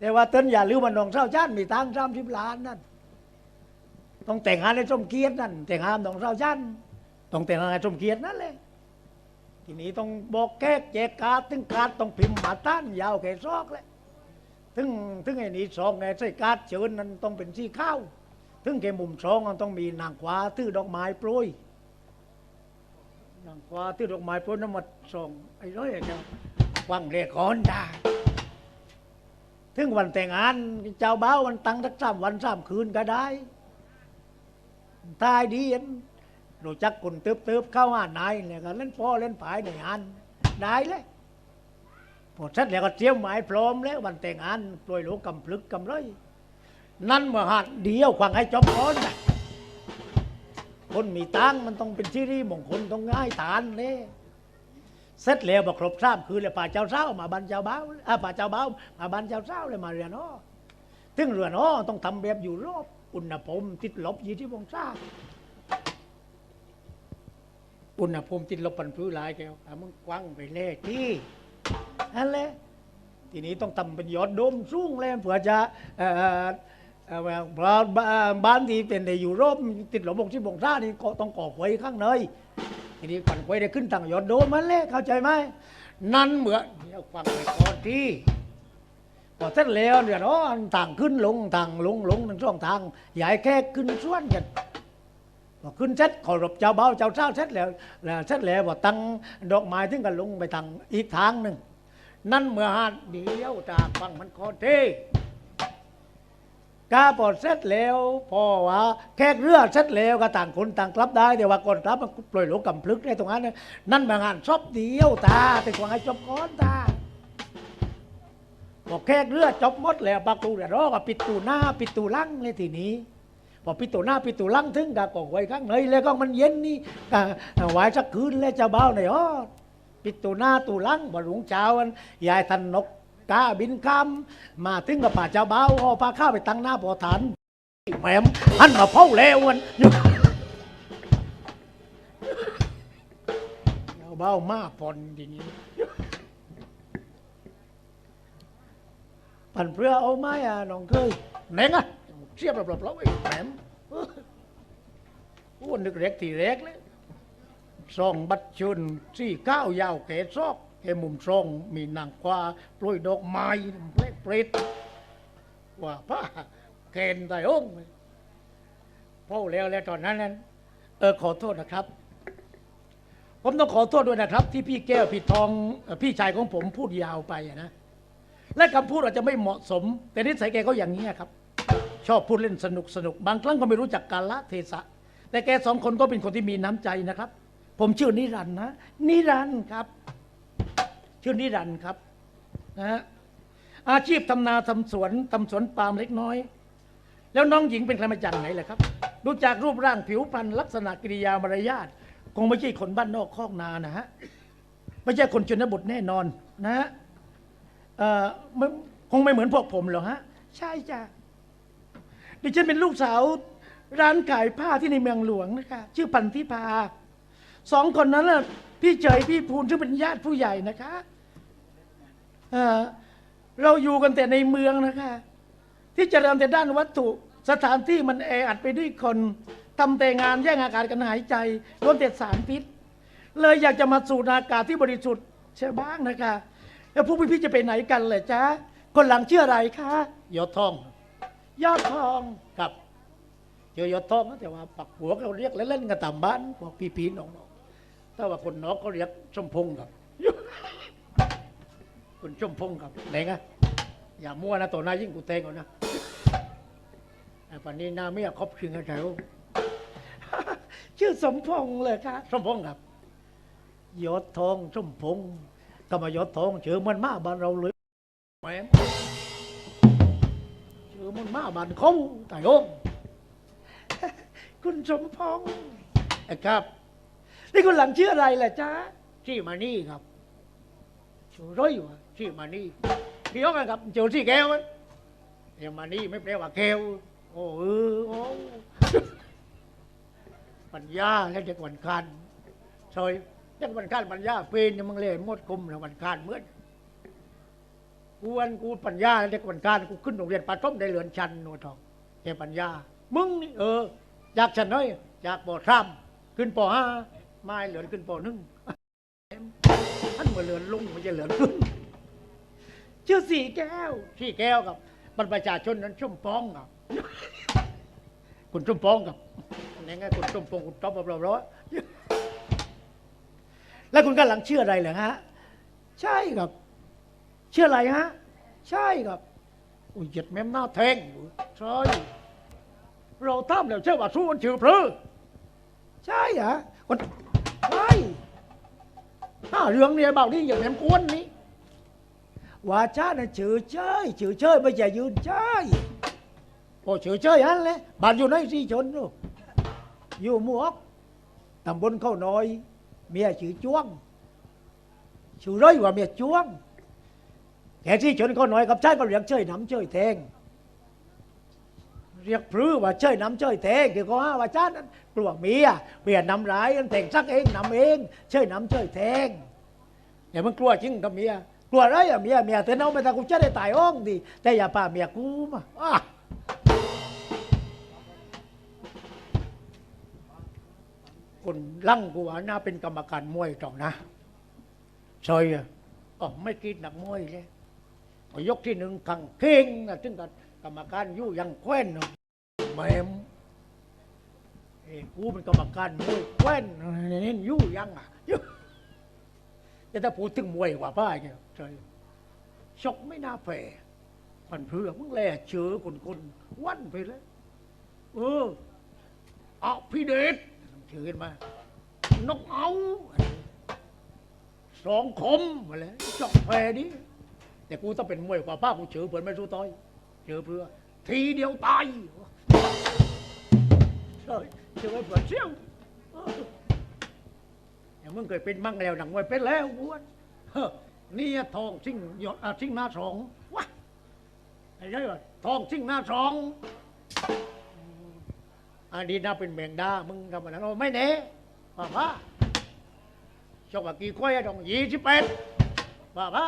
แต่ว่าต้นอย่าลืมว่าน้องเศร้าชาติมีตังสามสิบล้านนั่นต้องแต่งงานในสมเกียรตินั่นแต่งงานนองเศร้าชาติต้องแต่งงานในสมเกียรตินั่นเลยทีนี้ต้องบอกแก้แจกการดถึงการดต้องพิมพ์มาต้านยาวแก่ซอกเลยถึงถึงไอ้นี่สองไงใส่การดเชิญนั้นต้องเป็นสีข้าวถึงแกมุมสองมันต้องมีนางกวาถือดอกไม้โปรยนางกวาถือดอกไม้โปรยน้ำมันส่งไอ้ร้อยเจ้าวังเรียกอนได้ ถึงวันแต่งงานเจ้าบ่าววันตั้งทักสามวันสามคืนก็ได้ตายดีเห็นรู้จักคนเติบเติบๆเข้าหานายเนี่ยก็เล่นพ่อเล่นผายในงานได้เลยพอเสร็จแล้วก็เตรียมหมายพร้อมแล้ววันแต่งงานปล่อยโลกกำพลึกกำเลยนั่นเมื่อหัดเดียวขวังให้จบก่อนคนมีตังมันต้องเป็นที่รีมงคลต้องง่ายฐานเลย เสร็จแล้วบอกครบสามคืนแล้วป่าเจ้าเศร้ามาบันเจ้าเบ่าอ่าป่าเจ้าเบ่ามาบันเจ้าเศร้าเลยมาเรียนอ้อถึงเรือนอ้อต้องทำแบบอยู่รอบอุณหภูมิติดลบยี่ที่วงศาอุณหภูมิติดลบปันพื้นหลายแก้วอะมึงกว้างไปเลยที่นั่นแหละทีนี้ต้องทำเป็นยอดโดมสูงเลยเผื่อจะเอ่อเอ่อบ้านบ้านที่เป็นในยุโรปติดลบบงที่วงศานี่ก็ต้องก่อไฟข้างใน ทีนี้ปั่นไฟได้ขึ้นตั้งยอดโดมมันเลยเข้าใจไหมนั่นเหมือนเดี๋ยวฟังไปก่อนที่พอเสร็จแล้วเดี๋ยวเนาะต่างขึ้นลงต่างลงลงทั้งสองทางใหญ่แค่ขึ้นส่วนกันพอขึ้นเสร็จขอรบเจ้าเบาเจ้าเจ้าเสร็จแล้วแล้วเสร็จแล้วพอตั้งดอกไม้ถึงกันลงไปทางอีกทางหนึ่งนั่นเมื่อหาดเดียวจากฟังมันคอเท กาพอดเสร็จแล้วพอว่าแขกเรือเสร็จแล้วก็ต่างคนต่างกลับได้แต่ว่าก่อนกลับมันปล่อยโลกกำพลึกได้ตรงนั้นนะนั่นมางานชอบเดียวตาแต่กว่าให้จบก่อนตาพอกแขกเรือจบหมดแล้วปากตูเดี๋ยวรอก็ปิดตูหน้าปิดตูลังเลยทีนี้พอปิดตูหน้าปิดตูหลังถึงกากองไว้ข้างในแล้วก็มันเย็นนี่กะไว้สักคืนแล้วจะเบาในอ้อปิดตูหน้าตูหลังบ่หลวงเจ้าอันยายทันนก กาบินคำมาถึงกับป่าเจ้าเบ้าเอาพาข้าวไปตั้งหน้าพอฐานแหมมหันมาเผาแล้วมันเจ้าเบ้ามาพอนทีนี้ปันเพื่อเอาไม้อะน้องเคยเน่งอะเสียบหลบๆแล้วไอ้แหมมอ้วนนึกเล็กทีเล็กเลยซองบัดชุนสี่เก้ายาวเกศซอก เอมุมซองมีนางกวาปลุยดอกไม้เปรตเปรตว่าป้าเกณฑ์ไต่องค์พ่อแล้วแล้วตอนนั้นนั้นเออขอโทษนะครับ ผมต้องขอโทษด้วยนะครับ ที่พี่แก้วพี่ทองพี่ชายของผมพูดยาวไปนะและคำพูดอาจจะไม่เหมาะสม แต่นิสัยแกก็อย่างนี้ครับ ชอบพูดเล่นสนุกสนุกบางครั้งก็ไม่รู้จักกาลเทศะ แต่แกสองคนก็เป็นคนที่มีน้ำใจนะครับ ผมชื่อนิรันนะนิรันครับ ชื่อนิรันดร์ครับนะฮะอาชีพทำนาทำสวนทำสวนปาล์มเล็กน้อย แล้วน้องหญิงเป็นใครมาจากไหนล่ะครับ ดูจากรูปร่างผิวพรรณลักษณะกิริยามารยาทคงไม่ใช่คนบ้านนอกคอกนานะฮะไม่ใช่คนชนบทแน่นอนนะฮะคงไม่เหมือนพวกผมหรอกฮะใช่จ้ะดิฉันเป็นลูกสาวร้านขายผ้าที่ในเมืองหลวงนะคะชื่อพันธิพาสองคนนั้นน่ะพี่เจยพี่ภูนซึ่งเป็นญาติผู้ใหญ่นะคะ เอ่อเราอยู่กันแต่ในเมืองนะคะ ที่เจริญแต่ด้านวัตถุ สถานที่มันแออัดไปด้วยคนทำแต่งานแย่งอากาศกันหายใจล้วนแต่สารพิษ เลยอยากจะมาสูดอากาศที่บริสุทธิ์ใช่บ้างนะคะ แล้วพวกพี่ๆจะไปไหนกันเลยจ๊ะคนหลังชื่ออะไรคะยอดทอง ยอดทองครับเจอยอดทองนะแต่ว่าปักหัวเราเรียกเล่นๆกันตามบ้านพวกพี่ๆน้องๆถ้าว่าคนน้องเขาเรียกชมพงครับ คุณชมพงครับไหนไงอย่ามั่วนะตัวหน้ายิ่งกูเตงก่อนนะไอ้ปันนี้หน้าไม่อยากคบคืนกันแถวชื่อสมพงษ์เลยครับสมพงษ์ครับยอดทองสมพงษ์ก็มายอดทองเชื่อมันมาบ้านเราเลยแหมเชื่อมันมาบ้านเขาแต่โยมคุณสมพงษ์ครับนี่คุณหลังชื่ออะไรล่ะจ๊ะชื่อมานี่ครับชื่อร้อยวะ ชื่อมานี่พี่ยกกันครับเจ้าที่แก้วมันเดี๋ยวมานี่ไม่แปลว่าแก้วโอ้เออโอ้ปัญญาและเด็กวันคันซอยเด็กวันคันปัญญาเป็นยังมึงเล่นหมดกลมแล้ววันคันเหมือนกูวันกูปัญญาและเด็กวันการกูขึ้นโรงเรียนปฐมได้เหลือนชันโนทองแกปัญญา มึงนี่เอออยากฉันน้อยอยากปสามขึ้นปห้าไม่เหลือนขึ้นปหนึ่งท่านมาเหลือนลุงไม่ใช่เหลือนขึ้น ชื่อสี่แก้วสี่แก้วกับบัตรประชาชนนั้นชุ่มปองครับคุณชุ่มปองกับนี่ไงคุณชุ่มปองคุณต๊อบแบบเราๆแล้วคุณกำลังเชื่ออะไรเหรอฮะ ใช่ครับ เชื่ออะไรฮะ ใช่ครับ อุ้ยเหยียดแม่มหน้าแทงใช่เราทำแล้วเชื่อว่าสู้มันชื่อพรือใช่เหรอคนใช่ถ้าเรื่องเนี่ยเบานี่อย่างแม่มกวนนี่ ว่าจ้าน่ะชื่อเชยชื่อเชยไม่ใช่ยืนเชยโอ้ชื่อเชยฮันเลยบ้านอยู่ในสีชนลูกอยู่หมวกตำบลเข้าน้อย เมียชื่อจ้วงชื่อร้อยว่าเมียจ้วงแกที่ชนเขาหน่อยกับชายก็เรียกเชยน้ำเชยแทงเรียกพรือว่าเชยน้ำเชยแทงคือเขาหาว่าชาตินั้นกลัวเมียเปลี่ยนน้ำร้ายแต่งซักเองน้ำเองเชยน้ำเชยแทงอย่มันกลัวจริงกับเมีย กลัวอะไรอะเมียเมียแต่เอาไปตากูจะได้ตายอ้องดี แต่อย่าป่าเมียกูมาอะคนลั่งกูว่าน่าเป็นกรรมการมวยต่องนะซอยอะอ๋อไม่กินหนักมวยเลยยกที่หนึ่งขังเข่งนะถึงกับกรรมการยู่ยังแคว้นเนาะแม่มเอ้กูเป็นกรรมการมวยแคว้นนี่ยู่ยังอะ แต่ถ้าพูดถึงมวยกว่าป้าเนี่ยใช่ชกไม่น่าแพ้มันเพื่อมึงแลเชื้อคนคนๆวันไปแล้วเออเอาพี่เดชเชิญมานกเอาสองคมมาเลยจอกแพ้ดิแต่กูต้องเป็นมวยกว่าป้ากูเฉือเผื่อไม่สู้ต่อยเฉือเพื่อ ทีเดียวตายใช่เฉือเผื่อเชี่ยว อย่างมึงเคยเป็นมั่งแล้วหนังมวยเป็นแล้วกูว่าเฮ้อนี่ทองซิ่งยอดสิ่งหน้าสองวะไอ้ยัยวะทองซิ่งหน้าสองอันนี้น่าเป็นแมงดามึงทำอะไรเราไม่เน่ป้าป้าชกว่ากี่ก้อยดองยี่สิบแปดบ้าบ้า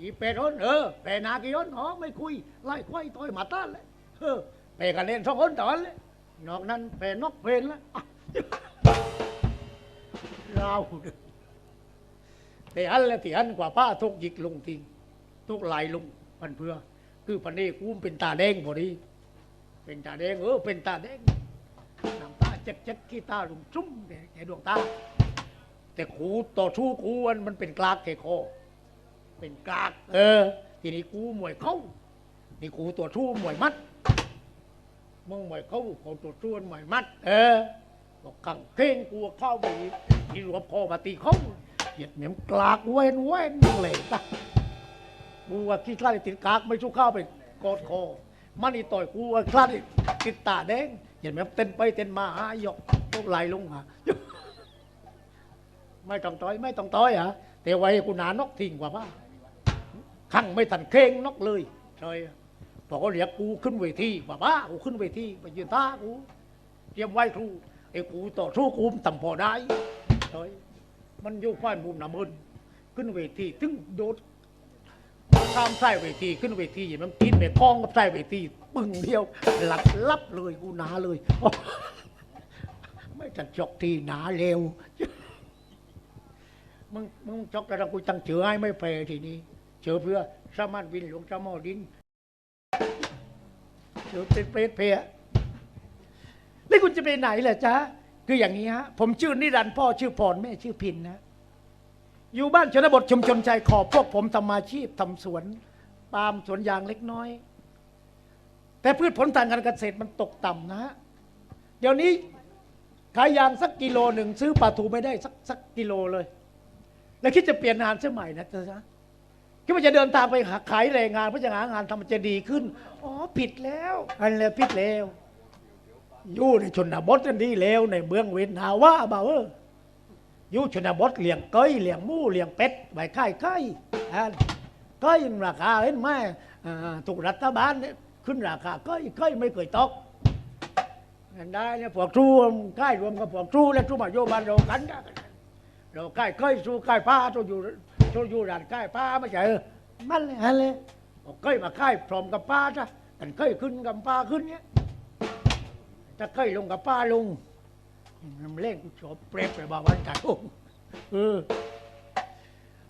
ยี่สิบแปดคนเออแปนากี่คนอ๋อไม่คุยไล่ก้อยต่อยหมาต้านเลยเออแปกันเล่นสองคนตอนเลยนอกนั้นแปนกเพลนแล้วอะ ราเด้อแต่อันแล้วที่อันกว่าป้าทุกหยิกลงทิ้งทุกไหลลงพันเพื่อ คือพันนี้กูเป็นตาแดงพอดีเป็นตาแดงเออเป็นตาแดงน้ำตาเจ็ดเจ็ดขี้ตาลุงจุ้มแกดวงตา แต่ขูต่อสู้กูมันมันเป็นกลากแค่คอเป็นกลาก เออ ทีนี้กูมวยเข้านี่กูตัวสู้มวยมัดมึงมวยเข้าเขาตัวสู้มวยมัด เออ กกังเข่งกูเข้าไปที่หลวงพ่อมาตีเขาเหยียดเหนียมกลากเว้นเว้นเลยตะกูว่าขี้คลาดติดกากไม่สู้เข้าไปกอดคอมันนี่ต่อยกูว่าคลาดติดตาแดงเหยียดเหนียมเต้นไปเต้นมาหายอกพวกไหลลงหาไม่ต้องต่อยไม่ต้องต่อยฮะแต่ไว้กูหนานกทิ้งกว่าป้าขังไม่ทันเข่งนกเลยใช่พอเขาเรียกกูขึ้นเวทีว่าป้ากูขึ้นเวทีไปยืนท่ากูเตรียมไว้ครู ไอ้กูต่อสู้กูต่ำพอได้ใช่มันอยู่ฝ่ายมุมหน้ำมันขึ้นเวทีถึงโดดข้ามใส่เวทีขึ้นเวทีอย่างมันกินไปคล้องกับใส่เวทีปึ้งเดียว หลับลับเลยกูหนาเลย ไม่ทันจอกทีหนาเร็วมึงมึงจอกแต่ละกูตั้งเชือให้ไม่แพ้ทีนี้เชือเพื่อสามารถวินหลวงเจ้าหม้อดินเชือเป็นเปรตเพย แล้วคุณจะไปไหนล่ะจ๊ะคืออย่างนี้ฮะผมชื่อนิรันดร์พ่อชื่อพรแม่ชื่อพินนะอยู่บ้านชนบทชุมชนชายขอบพวกผมทำอาชีพทำสวนปาล์มสวนยางเล็กน้อย แต่พืชผลทางการเกษตรมันตกต่ำนะฮะเดี๋ยวนี้ขายยางสักกิโลหนึ่งซื้อปลาทูไม่ได้สักสักกิโลเลย แล้วคิดจะเปลี่ยนงานเสื้อใหม่นะจ๊ะคิดว่าจะเดินทางไปหาขายแรงงานเพื่อจะหางานทำมันจะดีขึ้น อ๋อผิดแล้วอันแล้วผิดแล้ว อยู่ในชนบทนั่นดีแล้วในเมืองเวนหาว่าบ่าวเอออยู่ชนบทเลี้ยงก้อยเลี้ยงหมูเลี้ยงเป็ดใบไข่ไข่อันก้อยราคาเห็นไหมอ่าถูกรัฐบาลเนี่ยขึ้นราคาก้อยก้อยไม่เคยตกเงินได้เนี่ยพวกทูใกล้รวมกับพวกทูและทูมาโยบานเรากันเราใกล้เคยสู้ใกล้ป้าทูอยู่ทูอยู่ด่านใกล้ป้าไม่ใช่เออมันเลยฮันเลยเอาเคยมาค่พร้อมกับป้าจ้ะกันเคยขึ้นกับป้าขึ้นเนี้ย ถ้าเคยลงกับป้าลงมันเล่นกูชอบเปรบไปบ้าวันกันโอ้เออ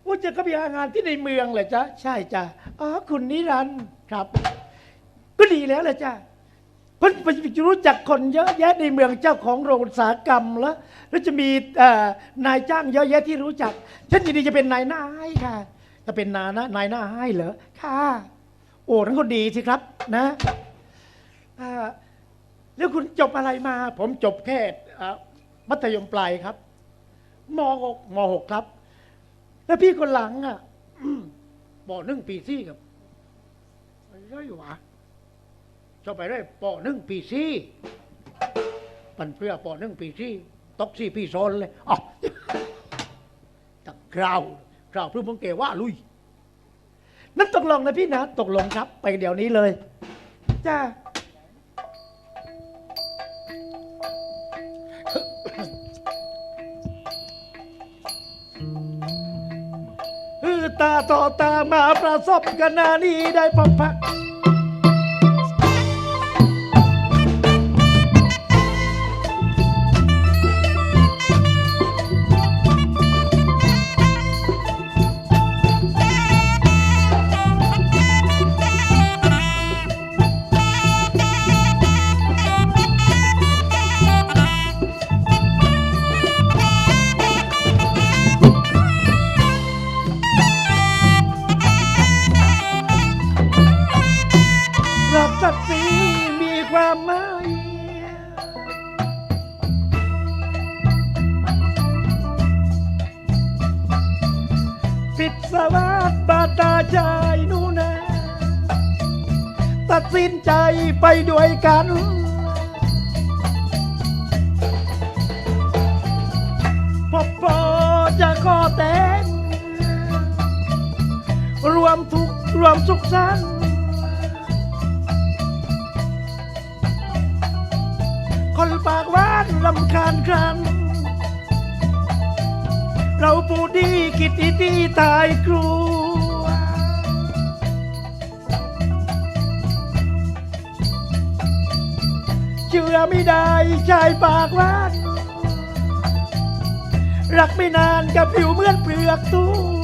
ว่าจะก็ไปหางานที่ในเมืองเลยจ้ะใช่จ้ะอ๋อคุณนิรันดร์ครับ ก็ดีแล้วแหละจ้ะเพิ่นไปรู้จักคนเยอะแยะในเมืองเจ้าของโรงอุตสาหกรรมแล้ว แล้วจะมีนายจ้างเยอะแยะที่รู้จักฉันยินดีจะเป็นนายหน้าให้ค่ะจะเป็นนานะนายหน้าให้เหรอค่ะ โอ้ทั้งคนดีสิครับ นะ แล้วคุณจบอะไรมา ผมจบแค่มัธยมปลายครับมหกมหกครับ แล้วพี่คนหลังอะปหนึ่งปีซี่ครับอะไรวะชอบไปได้ปอหนึ่งปีซี่ปันเพื่อปอหนึ่งปีซี่ตกซี่ปีโซนเลยอ๋อตะคราวคราวเพื่อมึงเกว่าลุยนั่นตกลงนะพี่นะ ตกลงครับ ไปเดี๋ยวนี้เลยจ้า ตาต่อตามาประสบกันนานี้ได้พบพัก วัสดบาตาใจหนูนะตัดสินใจไปด้วยกันพบพอจะขอแต่งรวมทุกรวมสุขสันต์คนปากหวานลำคาญครัน เราผู้ดีกิตติดีตายกลั ชื่อไม่ได้ชายปากหวาน รักไม่นานกับผิวเหมือนเปลือกตู้